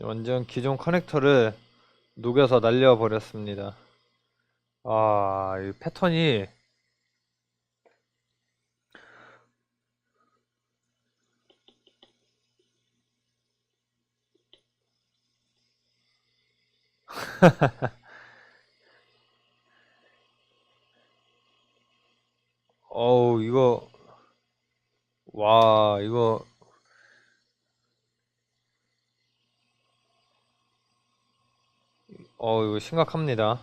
완전 기존 커넥터를 녹여서 날려버렸습니다. 아, 이 패턴이 어우, 이거, 와, 이거, 어, 이거 심각합니다.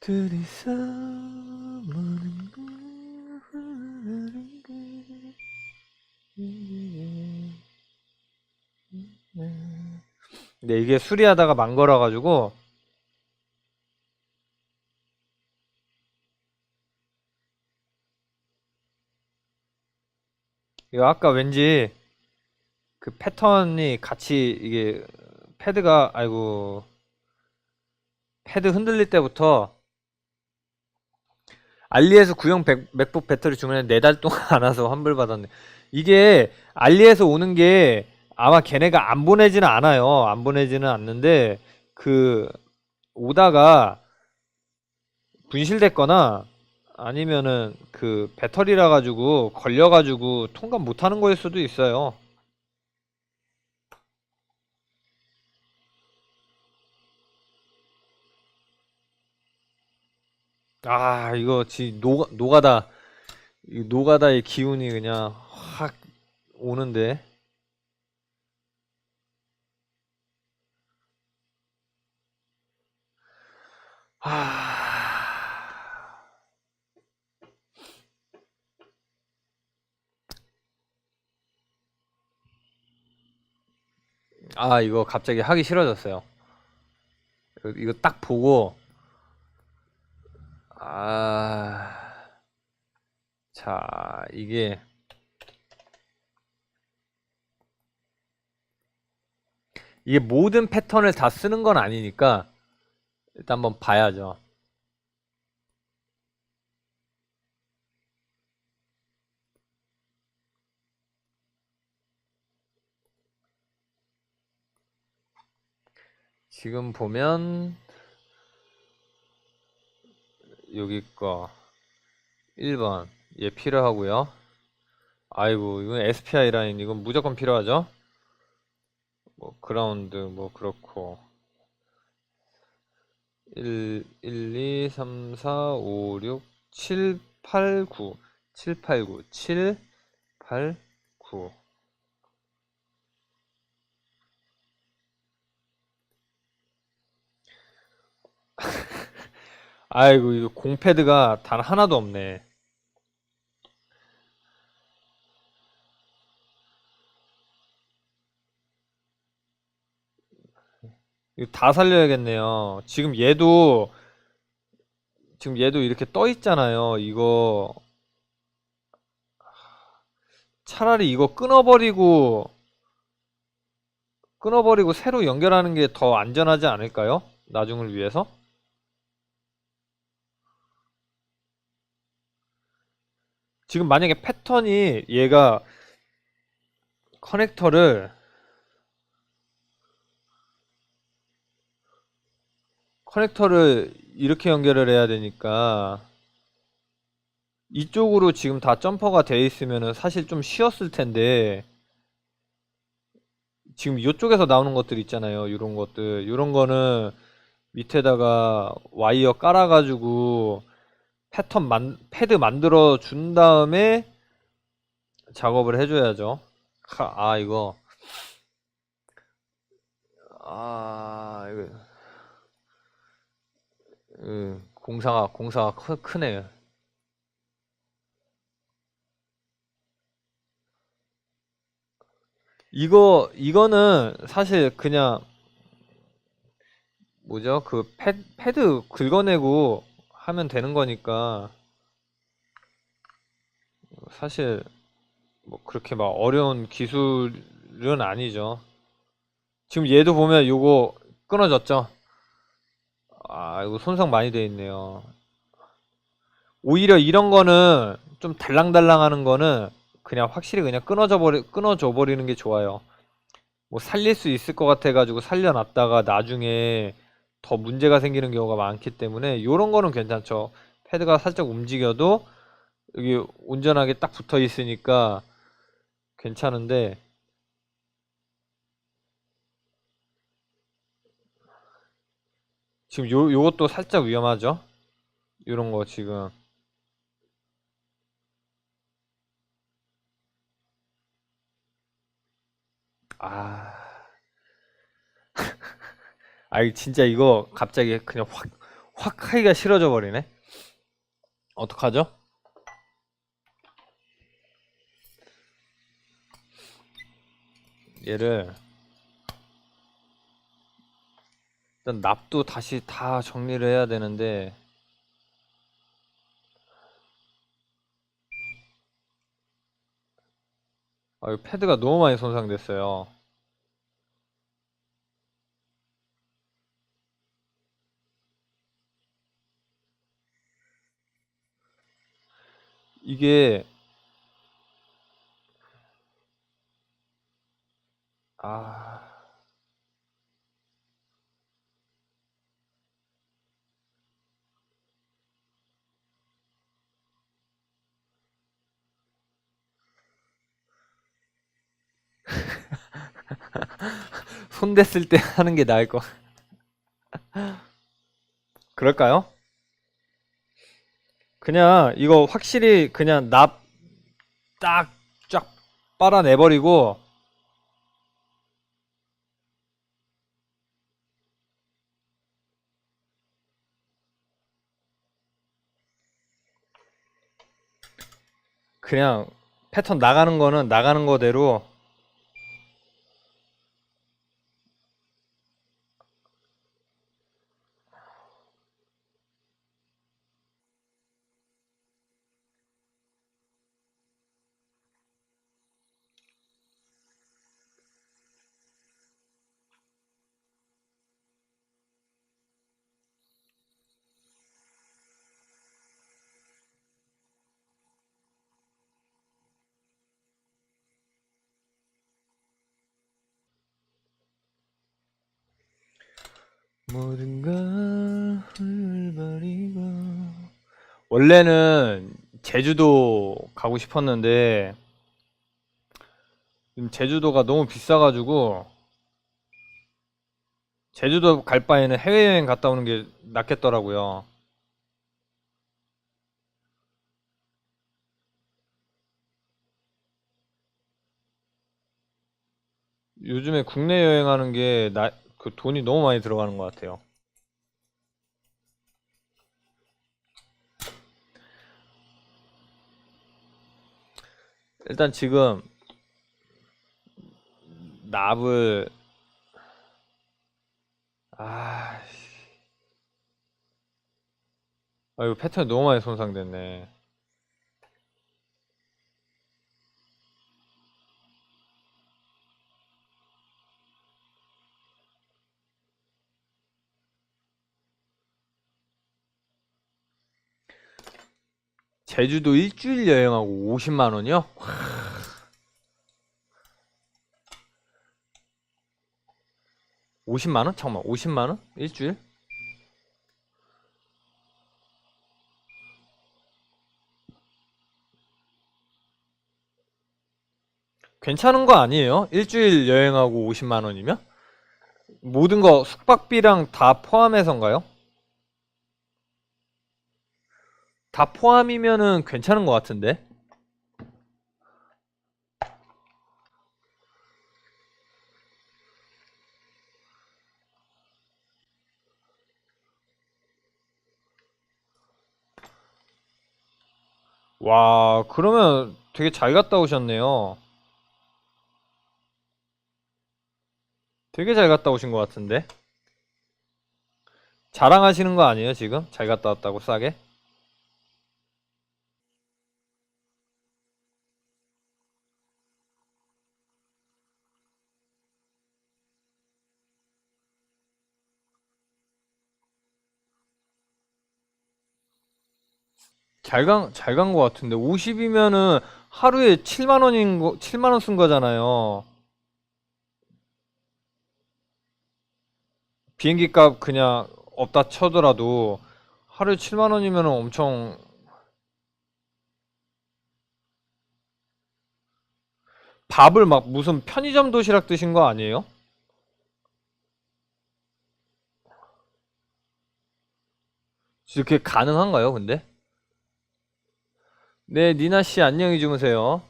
둘이서 근데 이게 수리하다가 망걸어 가지고 이거 아까 왠지 그 패턴이 같이 이게 패드가 아이고 패드 흔들릴 때부터 알리에서 구형 백- 맥북 배터리 주문에 네 달 동안 안 와서 환불 받았네. 이게 알리에서 오는 게 아마 걔네가 안 보내지는 않아요. 안 보내지는 않는데 그 오다가 분실됐거나 아니면은 그 배터리라 가지고 걸려 가지고 통관 못 하는 거일 수도 있어요. 아, 이거 지 노가 노가다 이 노가다의 기운이 그냥 확 오는데. 아. 아, 이거 갑자기 하기 싫어졌어요. 이거 딱 보고 아, 자, 이게 이게 모든 패턴을 다 쓰는 건 아니니까 일단 한번 봐야죠. 지금 보면 여기 거 1번 얘 필요하고요. 아이고 이건 SPI 라인 이건 무조건 필요하죠. 뭐 그라운드 뭐 그렇고 1, 1, 2, 3, 4, 5, 6, 7, 8, 9 7, 8, 9 7, 8, 9 아이고 이거 공패드가 단 하나도 없네. 다 살려야겠네요. 지금 얘도 지금 얘도 이렇게 떠 있잖아요. 이거 차라리 이거 끊어버리고 끊어버리고 새로 연결하는 게 더 안전하지 않을까요? 나중을 위해서? 지금 만약에 패턴이 얘가 커넥터를 커넥터를 이렇게 연결을 해야 되니까 이쪽으로 지금 다 점퍼가 돼 있으면은 사실 좀 쉬웠을 텐데 지금 이쪽에서 나오는 것들 있잖아요. 이런 것들. 이런 거는 밑에다가 와이어 깔아가지고 패턴 만, 패드 만들어 준 다음에 작업을 해줘야죠. 하, 아, 이거. 아, 이거. 음, 공사가, 공사가 크, 크네요. 이거, 이거는 사실 그냥, 뭐죠? 그 패, 패드 긁어내고 하면 되는 거니까, 사실, 뭐 그렇게 막 어려운 기술은 아니죠. 지금 얘도 보면 요거 끊어졌죠? 아, 이거 손상 많이 돼 있네요. 오히려 이런 거는 좀 달랑달랑 하는 거는 그냥 확실히 그냥 끊어져 버리, 끊어져 버리는 게 좋아요. 뭐 살릴 수 있을 것 같아가지고 살려놨다가 나중에 더 문제가 생기는 경우가 많기 때문에 요런 거는 괜찮죠. 패드가 살짝 움직여도 여기 온전하게 딱 붙어 있으니까 괜찮은데 지금 요, 요것도 살짝 위험하죠? 요런 거 지금 아... 아, 진짜 이거 갑자기 그냥 확, 확 하기가 싫어져 버리네? 어떡하죠? 얘를 일단 납도 다시 다 정리를 해야 되는데 아, 이 패드가 너무 많이 손상됐어요. 이게 아 손 댔을 때 하는 게 나을 거. 그럴까요? 그냥 이거 확실히 그냥 납 딱 쫙 빨아내버리고 그냥 패턴 나가는 거는 나가는 거대로 모든 걸 훌버리고 원래는 제주도 가고 싶었는데 지금 제주도가 너무 비싸가지고 제주도 갈 바에는 해외여행 갔다 오는 게 낫겠더라고요. 요즘에 국내 여행하는 게 나, 그 돈이 너무 많이 들어가는 것 같아요. 일단 지금 납을 아, 아 이거 패턴이 너무 많이 손상됐네. 제주도 일주일 여행하고 50만 원이요? 50만 원? 잠깐만, 50만 원? 일주일? 괜찮은 거 아니에요? 일주일 여행하고 50만 원이면? 모든 거 숙박비랑 다 포함해서인가요? 다 포함이면은 괜찮은 것 같은데? 와, 그러면 되게 잘 갔다 오셨네요. 되게 잘 갔다 오신 것 같은데? 자랑하시는 거 아니에요, 지금? 잘 갔다 왔다고 싸게? 잘 간, 잘간 거 같은데. 50이면은 하루에 7만 원인 거, 7만 원 쓴 거잖아요. 비행기 값 그냥 없다 쳐더라도 하루에 7만 원이면 엄청 밥을 막 무슨 편의점 도시락 드신 거 아니에요? 이렇게 가능한가요, 근데? 네, 니나 씨 안녕히 주무세요.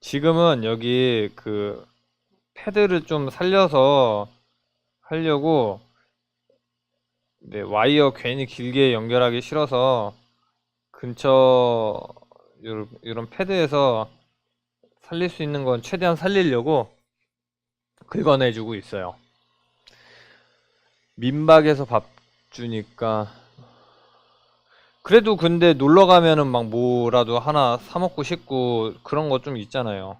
지금은 여기 그 패드를 좀 살려서 하려고 네, 와이어 괜히 길게 연결하기 싫어서 근처 요런 패드에서 살릴 수 있는 건 최대한 살리려고 긁어내주고 있어요. 민박에서 밥 주니까 그래도 근데 놀러 가면은 막 뭐라도 하나 사 먹고 싶고 그런 거 좀 있잖아요.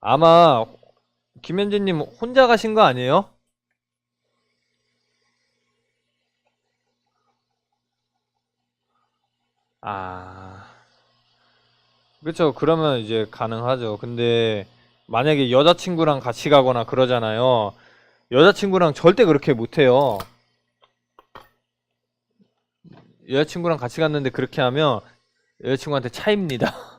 아마 김현재님 혼자 가신 거 아니에요? 아, 그렇죠. 그러면 이제 가능하죠. 근데 만약에 여자친구랑 같이 가거나 그러잖아요. 여자친구랑 절대 그렇게 못해요. 여자친구랑 같이 갔는데 그렇게 하면 여자친구한테 차입니다.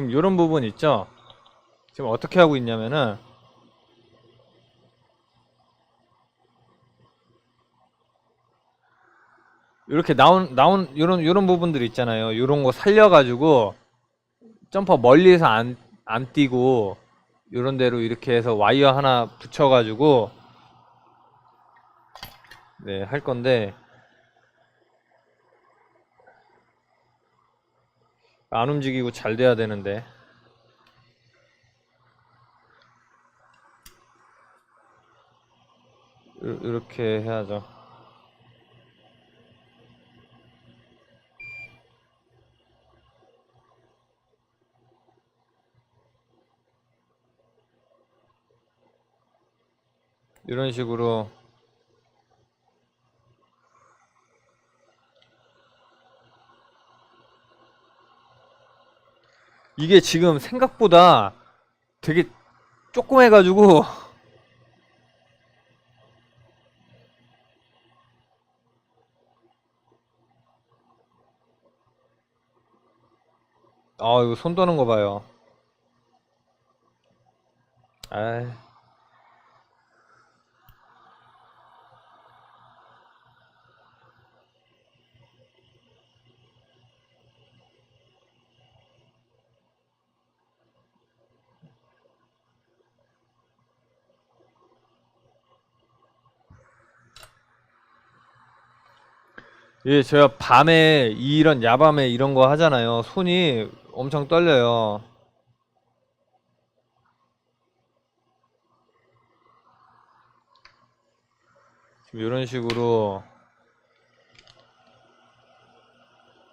지금 이런 부분 있죠? 지금 어떻게 하고 있냐면은 이렇게 나온 나온 이런 이런 부분들 있잖아요. 이런 거 살려 가지고 점퍼 멀리서 안 안 뛰고 이런 데로 이렇게 해서 와이어 하나 붙여 가지고 네 할 건데 안 움직이고 잘 돼야 되는데 이- 이렇게 해야죠. 이런 식으로 이게 지금 생각보다 되게 조그매가지고 아 이거 손 떠는 거 봐요. 아 예, 제가 밤에 이런 야밤에 이런 거 하잖아요. 손이 엄청 떨려요. 지금 이런 식으로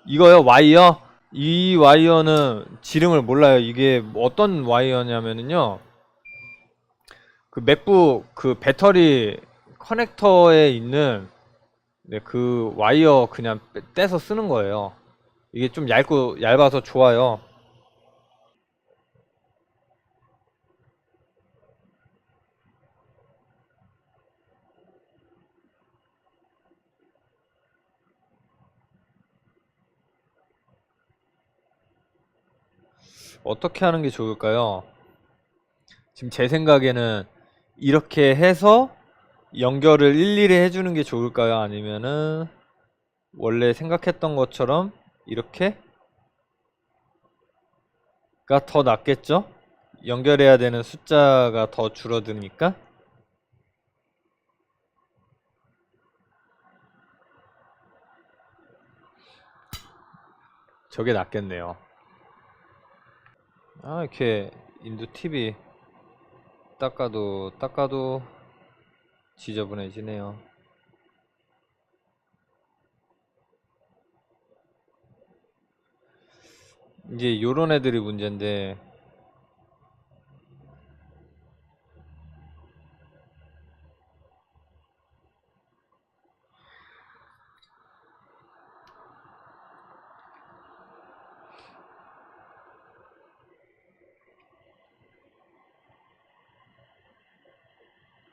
이거요 와이어 이 와이어는 지름을 몰라요. 이게 어떤 와이어냐면은요. 그 맥북 그 배터리 커넥터에 있는 네, 그 와이어 그냥 빼- 떼서 쓰는 거예요. 이게 좀 얇고 얇아서 좋아요. 어떻게 하는 게 좋을까요? 지금 제 생각에는 이렇게 해서 연결을 일일이 해주는 게 좋을까요? 아니면은 원래 생각했던 것처럼 이렇게? 가 더 낫겠죠? 연결해야 되는 숫자가 더 줄어드니까? 저게 낫겠네요. 아, 이렇게 인도 TV 닦아도 닦아도 지저분해지네요. 이제 요런 애들이 문제인데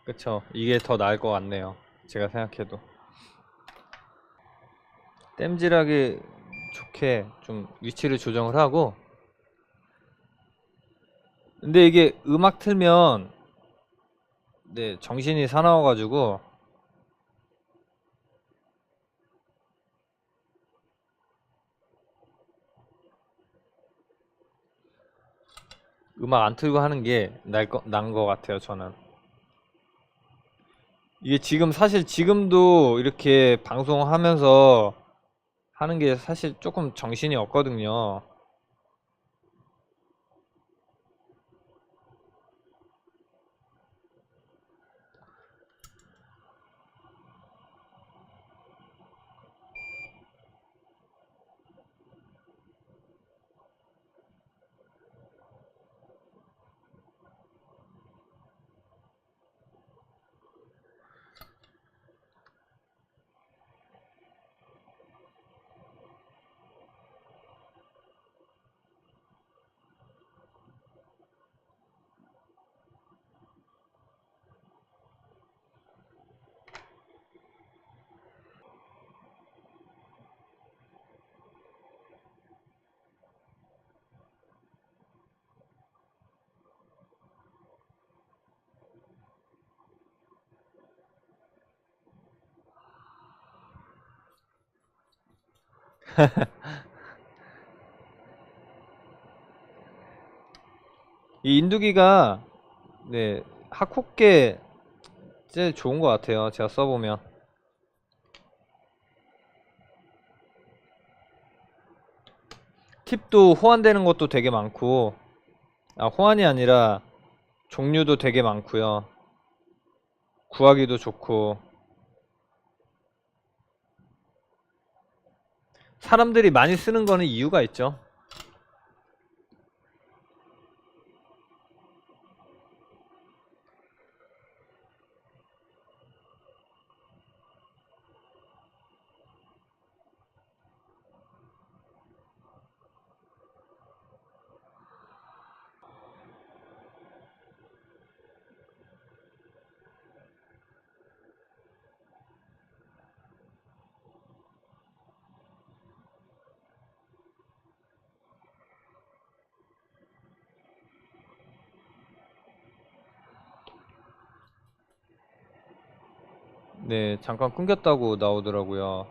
그쵸. 이게 더 나을 것 같네요. 제가 생각해도. 땜질하기 좋게 좀 위치를 조정을 하고. 근데 이게 음악 틀면 네 정신이 사나워 가지고. 음악 안 틀고 하는 게 나을 거, 나은 것 같아요 저는 이게 지금 사실 지금도 이렇게 방송하면서 하는 게 사실 조금 정신이 없거든요. 이 인두기가 네 하쿠께 제일 좋은 것 같아요. 제가 써보면 팁도 호환되는 것도 되게 많고 아 호환이 아니라 종류도 되게 많고요. 구하기도 좋고 사람들이 많이 쓰는 거는 이유가 있죠. 네, 잠깐 끊겼다고 나오더라고요.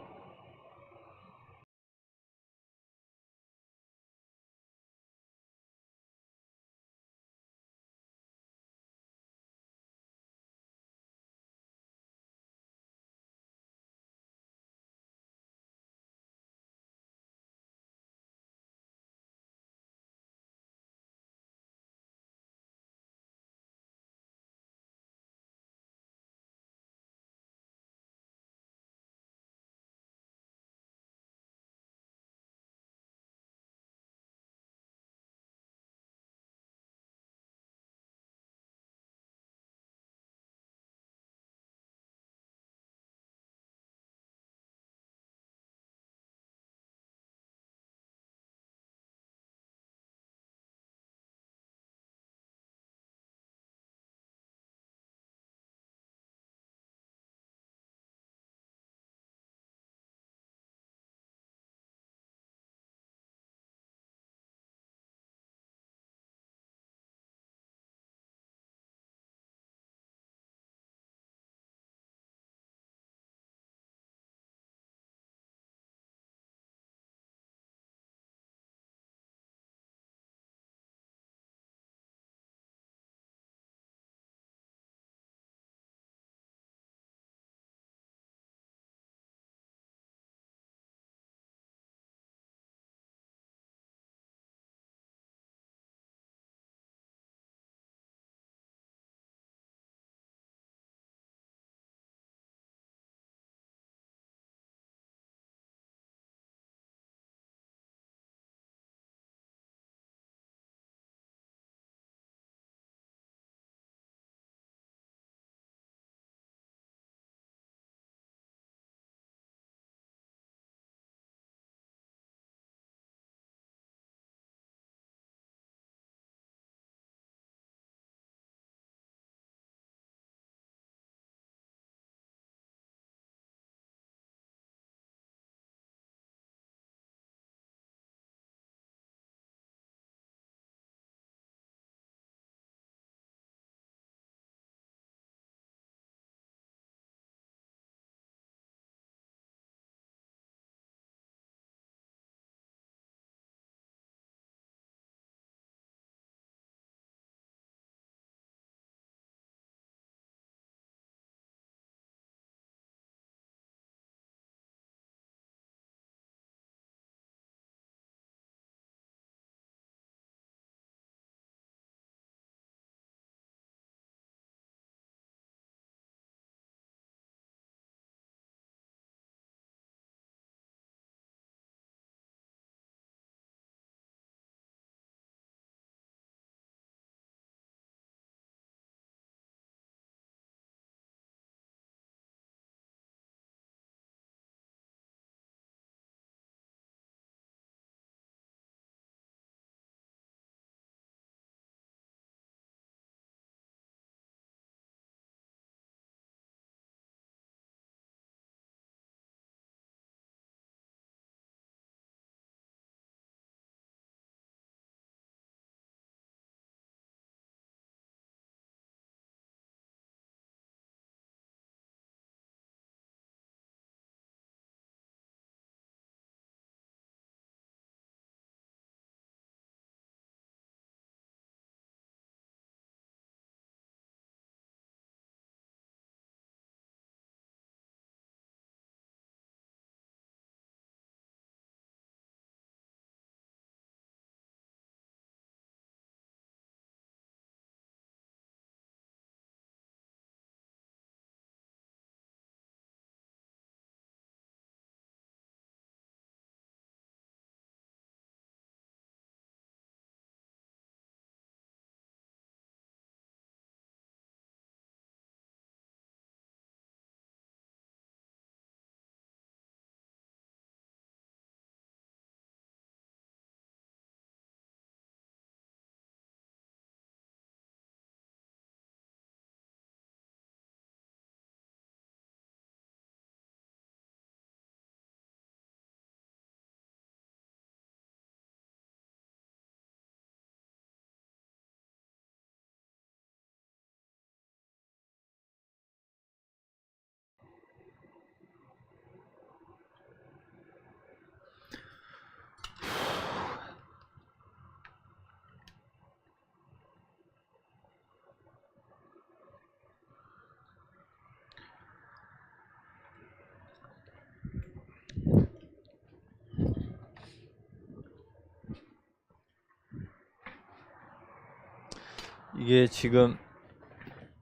이게 지금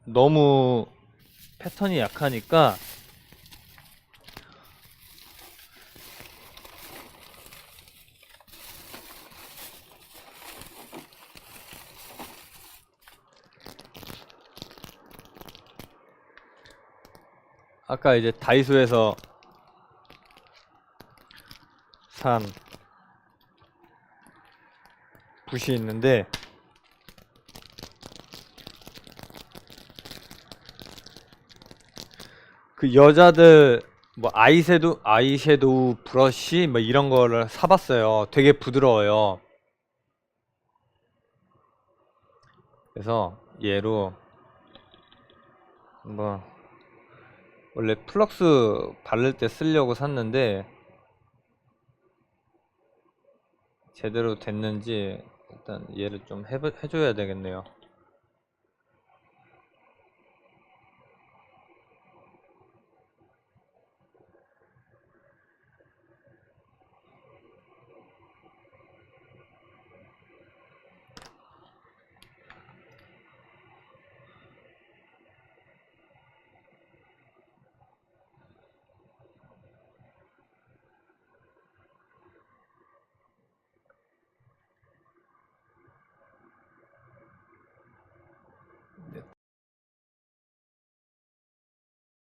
너무 패턴이 약하니까 아까 이제 다이소에서 산 붓이 있는데 그 여자들 뭐 아이섀도우 아이섀도우 브러쉬 뭐 이런 거를 사봤어요. 되게 부드러워요. 그래서 얘로 한번 원래 플럭스 바를 때 쓰려고 샀는데 제대로 됐는지 일단 얘를 좀 해, 해줘야 되겠네요.